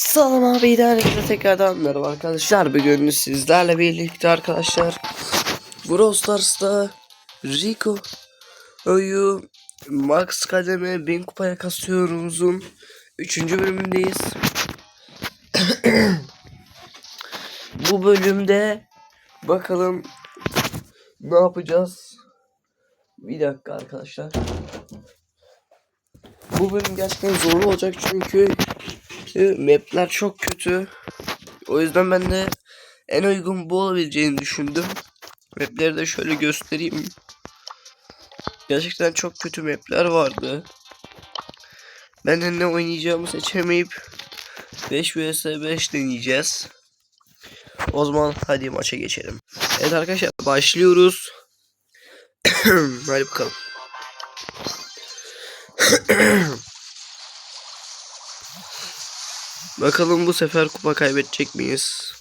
Salam abi herkese tekrardan merhaba arkadaşlar. Bugün sizlerle birlikte arkadaşlar Brawl Stars'ta Rico Oyu Max kademe 1000 kupaya kasıyoruz'un 3. bölümündeyiz. Bu bölümde bakalım ne yapacağız? Bir dakika arkadaşlar. Bu bölüm gerçekten zorlu olacak çünkü çünkü mapler çok kötü. O yüzden ben de en uygun bu olabileceğini düşündüm. Mapleri de şöyle göstereyim. Gerçekten çok kötü mapler vardı. Ben de ne oynayacağımı seçemeyip 5 vs 5 deneyeceğiz. O zaman hadi maça geçelim. Evet arkadaşlar başlıyoruz. hadi bakalım. Bakalım bu sefer kupa kaybedecek miyiz?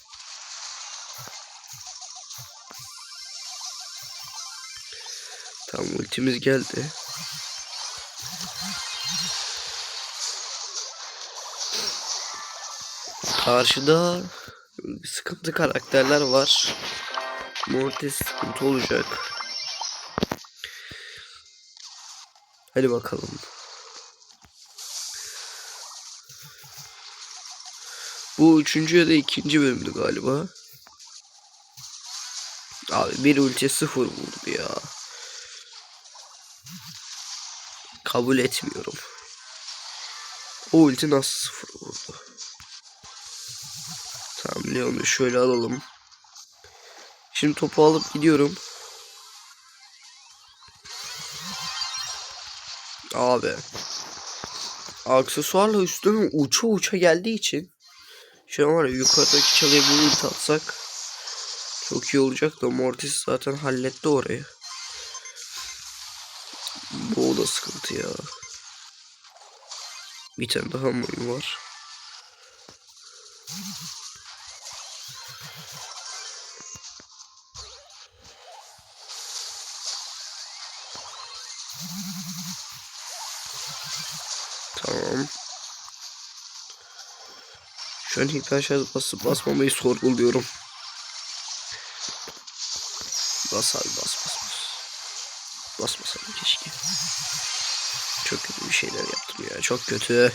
Tamam ultimiz geldi. Karşıda sıkıntı karakterler var. Mortis sıkıntı olacak. Hadi bakalım. Bu üçüncü ya da ikinci bölümdü galiba. Abi bir ulti sıfır vurdu ya. Kabul etmiyorum. O ulti nasıl sıfır vurdu? Tamam Leon'u şöyle alalım. Şimdi topu alıp gidiyorum. Abi. Aksesuarla üstüme uça uça geldiği için an var ya yukarıdaki çalıya bir atsak çok iyi olacak da Mortis zaten halletti orayı. Bu da sıkıntı ya. Bir tane daha mı oyun var? Tamam. Şu an hiper şarj basıp basmamayı sorguluyorum. Bas abi bas bas bas. Basmasam keşke. Çok kötü bir şeyler yaptım ya. Çok kötü.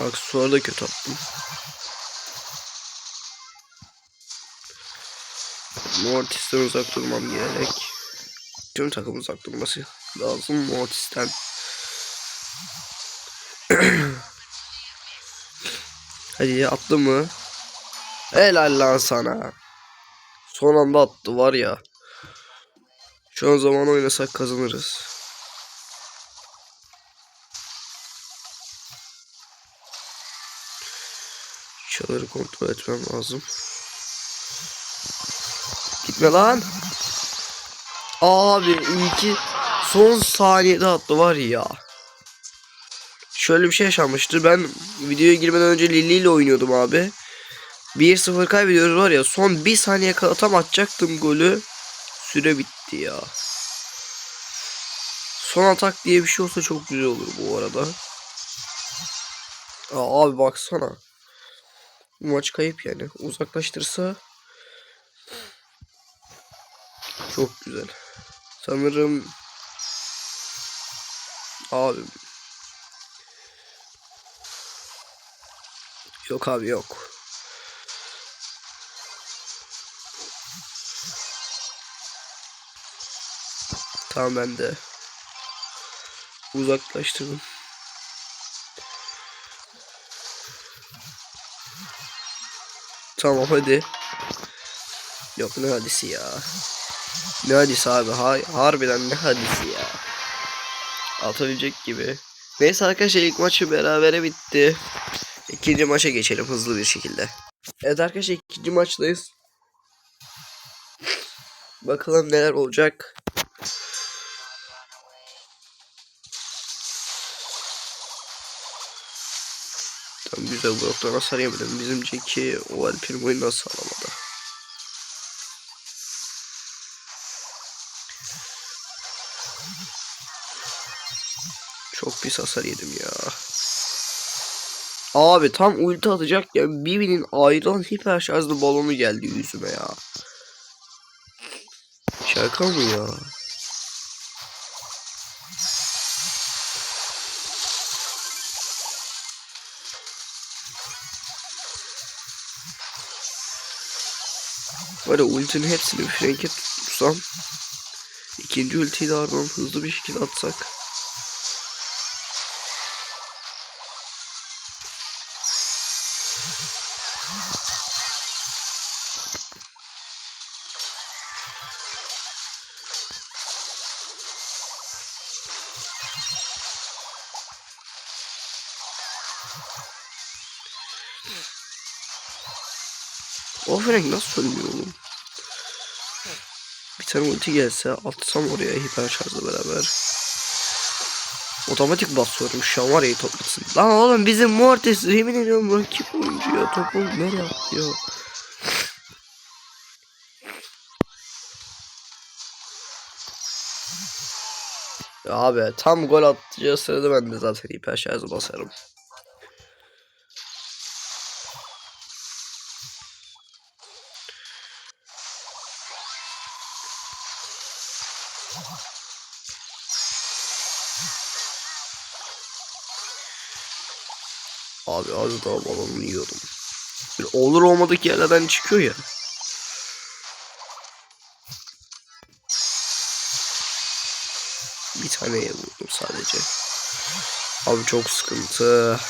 Aksesuarı da kötü attım. Mortis'ten uzak durmam gerek. Tüm takım uzak durması lazım Mortis'ten. Hadi attı mı? Helal lan sana. Son anda attı var ya. Şu an zaman oynasak kazanırız. Çaları kontrol etmem lazım. Gitme lan. Abi iyi ki son saniyede attı var ya. Şöyle bir şey yaşanmıştı. Ben videoya girmeden önce Lili ile oynuyordum abi. 1-0 kaybediyoruz var ya. Son bir saniye kala tam atacaktım golü. Süre bitti ya. Son atak diye bir şey olsa çok güzel olur bu arada. Aa, abi baksana. Bu maç kayıp yani. Uzaklaştırsa çok güzel. Sanırım abi Yok abi yok. Tamam ben de uzaklaştırdım. Tamam hadi. Yok ne hadisi ya. Ne hadisi abi. Har harbiden ne hadisi ya. Atabilecek gibi. Neyse arkadaşlar ilk maçı berabere bitti. İkinci maça geçelim hızlı bir şekilde. Evet arkadaşlar ikinci maçtayız. Bakalım neler olacak. Tam güzel blokta nasıl arayamadım. Bizim Jackie o Alpirmo'yu nasıl alamadı. Çok pis hasar yedim ya. Abi tam ulti atacak ya Bibi'nin ayrılan hiper şarjlı balonu geldi yüzüme ya. Şaka mı ya? Böyle ultinin hepsini bir frenke tutursam ikinci ultiyi de ardından hızlı bir şekilde atsak O frenk nasıl sönmüyor oğlum? Bir tane ulti gelse atsam oraya hiper şarjla beraber. Otomatik basıyorum şu an var ya toplasın. Lan oğlum bizim Mortis yemin ediyorum rakip oyuncu ya topu nereye? Ya abi tam gol atacağı sırada ben de zaten hiper şarjı basarım. Abi az daha balonu yiyordum. Bir olur olmadık yerlerden çıkıyor ya. Bir taneye vurdum sadece. Abi çok sıkıntı.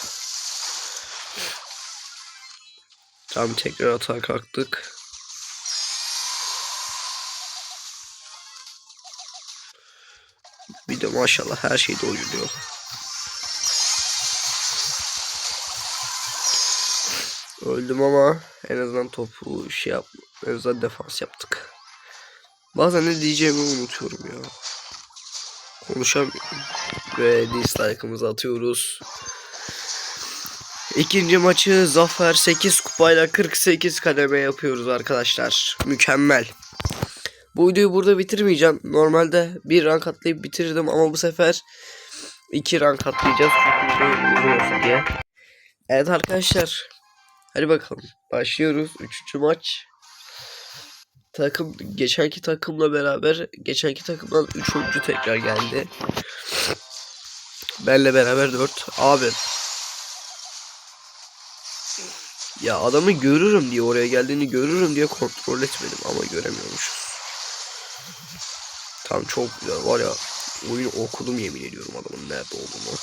Tam tekrar atağa kalktık. Bir de maşallah her şey doyuruyor. Öldüm ama en azından topu şey yap, en azından defans yaptık. Bazen ne diyeceğimi unutuyorum ya. Konuşamıyorum. Ve dislike'ımızı atıyoruz. İkinci maçı zafer 8 kupayla 48 kademe yapıyoruz arkadaşlar. Mükemmel. Bu videoyu burada bitirmeyeceğim. Normalde bir rank atlayıp bitirdim ama bu sefer iki rank atlayacağız. Çünkü diye. Evet arkadaşlar. Hadi bakalım. Başlıyoruz. Üçüncü maç. Takım geçenki takımla beraber geçenki takımdan 3 oyuncu tekrar geldi. Benle beraber 4. Abi. Ya adamı görürüm diye oraya geldiğini görürüm diye kontrol etmedim ama göremiyormuşuz. Tam çok güzel var ya oyunu okudum yemin ediyorum adamın nerede olduğunu.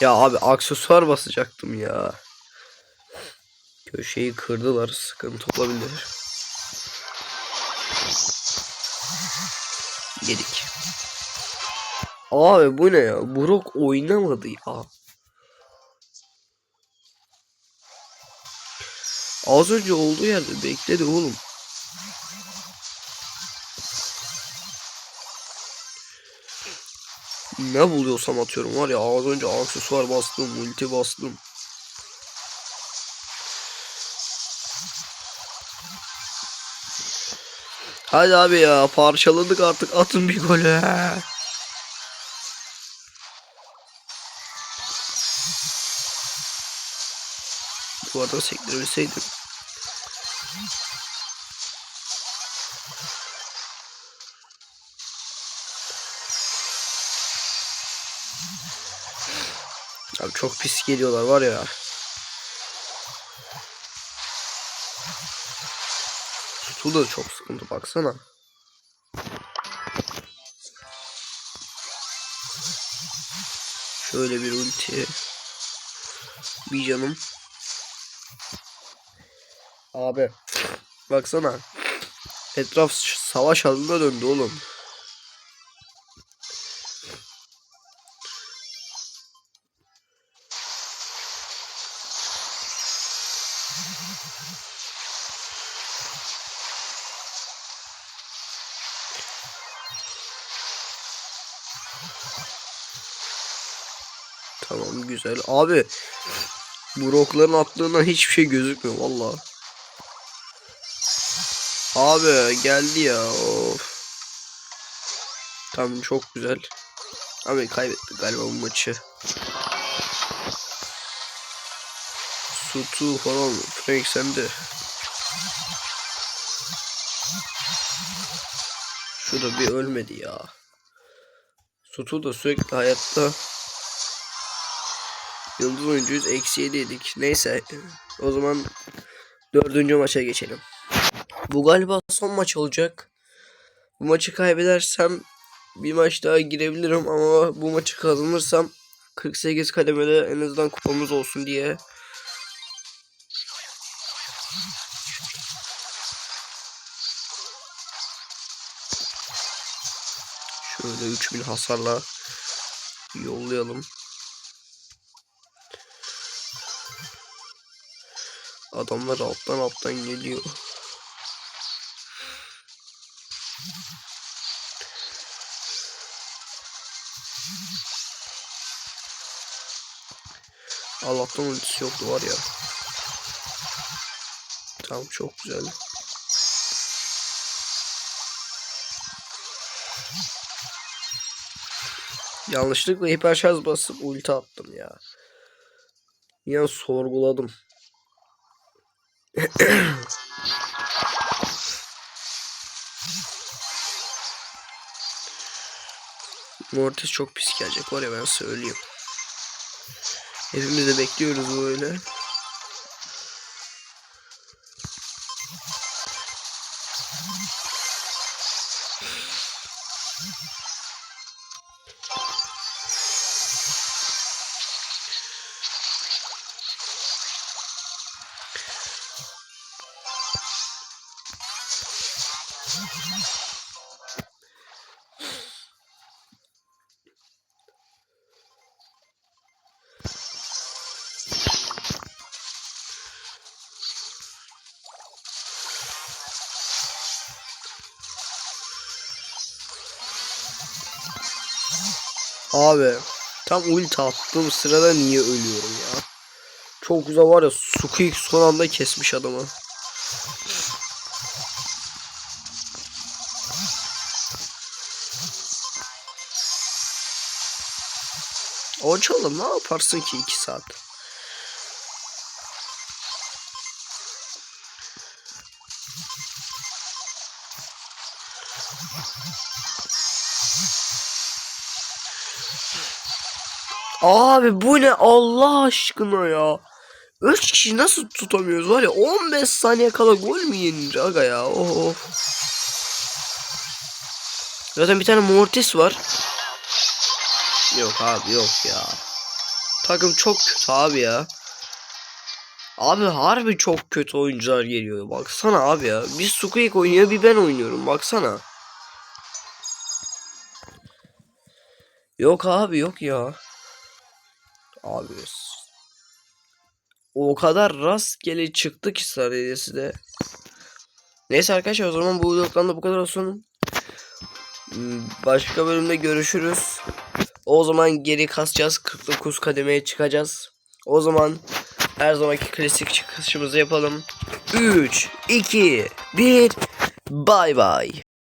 Ya abi aksesuar basacaktım ya. Köşeyi kırdılar. Sıkıntı olabilir. Yedik. Abi bu ne ya? Brock oynamadı ya. Az önce olduğu yerde bekledi oğlum. Ne buluyorsam atıyorum var ya az önce aksesuar bastım, ulti bastım. Hadi abi ya parçaladık artık atın bir golü. Bu arada sektirebilseydim. Abi çok pis geliyorlar var ya. Su da çok sıkıntı baksana. Şöyle bir ulti. Bir canım. Abi. Baksana. Etraf savaş alanına döndü oğlum. Güzel. Abi bu rokların attığından hiçbir şey gözükmüyor valla. Abi geldi ya. Of. Tamam çok güzel. Abi kaybettik galiba bu maçı. Sutu falan. Frank sende. Şu da bir ölmedi ya. Sutu da sürekli hayatta. Yıldız oyuncuyuz. Eksi 7 yedik. Neyse. O zaman dördüncü maça geçelim. Bu galiba son maç olacak. Bu maçı kaybedersem bir maç daha girebilirim ama bu maçı kazanırsam 48 kademede en azından kupamız olsun diye. Şöyle 3000 hasarla yollayalım. Adamlar alttan alttan geliyor. Allah'tan ultisi yoktu var ya. Tamam çok güzel. Yanlışlıkla hiper şarj basıp ulti attım ya. Yine sorguladım. Mortis çok pis gelecek var ya ben söyleyeyim. Hepimiz de bekliyoruz böyle. Abi tam ulti attığım sırada niye ölüyorum ya? Çok güzel var ya Squeak son anda kesmiş adamı. Hocam ne yaparsın ki 2 saat? Abi bu ne Allah aşkına ya. 3 kişi nasıl tutamıyoruz var ya 15 saniye kala gol mü yenilir aga ya of. Zaten bir tane Mortis var. Yok abi yok ya. Takım çok kötü abi ya. Abi harbi çok kötü oyuncular geliyor. Baksana abi ya. Bir Squeak oynuyor bir ben oynuyorum. Baksana. Yok abi yok ya. Abi. O kadar rastgele çıktı ki Sarıyesi de. Neyse arkadaşlar o zaman bu videodan da bu kadar olsun. Hmm, Başka bölümde görüşürüz. O zaman geri kasacağız. 49 kademeye çıkacağız. O zaman her zamanki klasik çıkışımızı yapalım. 3, 2, 1. Bay bay.